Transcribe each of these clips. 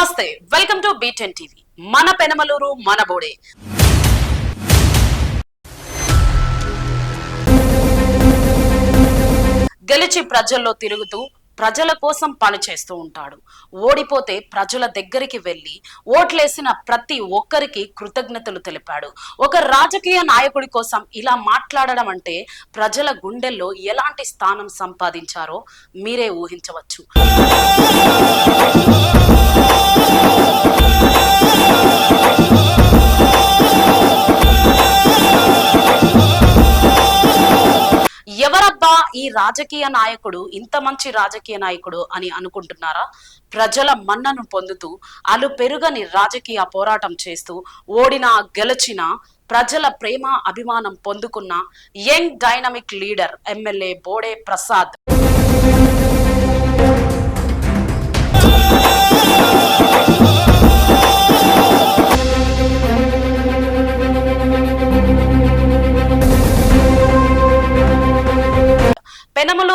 నమస్తే welcome to beaten TV. మన పెనమలూరు మన బోడే. గెలిచి ప్రజల్లో తిరుగుతూ ప్రజల కోసం పనిచేస్తూ ఉంటాడు. ఓడిపోతే ప్రజల దగ్గరికి వెళ్ళి ఓట్లేసిన ప్రతి ఒక్కరికి కృతజ్ఞతలు తెలిపాడు. ఒక రాజకీయ నాయకుడి కోసం ఇలా మాట్లాడడం అంటే ప్రజల గుండెల్లో ఎలాంటి స్థానం సంపాదించారో మీరే ఊహించవచ్చు. ఈ రాజకీయ నాయకుడు ఇంత మంచి రాజకీయ నాయకుడు అని అనుకుంటున్నారా? ప్రజల మన్నను పొందుతూ అలు పెరుగని రాజకీయ పోరాటం చేస్తూ ఓడినా గెలిచినా ప్రజల ప్రేమ అభిమానం పొందుకున్న young dynamic leader MLA Bode Prasad.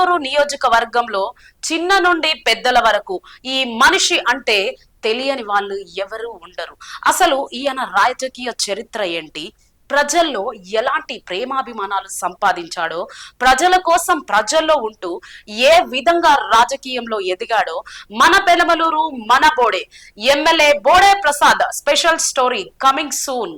Penamaluru నియోజకవర్గంలో చిన్న నుండి పెద్దల వరకు ఈ మనిషి అంటే తెలియని వాళ్ళు ఎవరు ఉండరు. అసలు ఈయన రాజకీయ చరిత్ర ఏంటి? ప్రజల్లో ఎలాంటి ప్రేమాభిమానాలు సంపాదించాడో ప్రజల కోసం ప్రజల్లో ఉంటూ ఏ విధంగా రాజకీయంలో ఎదిగాడో మన పెనమలూరు మన Bode. MLA Bode Prasad special story coming soon.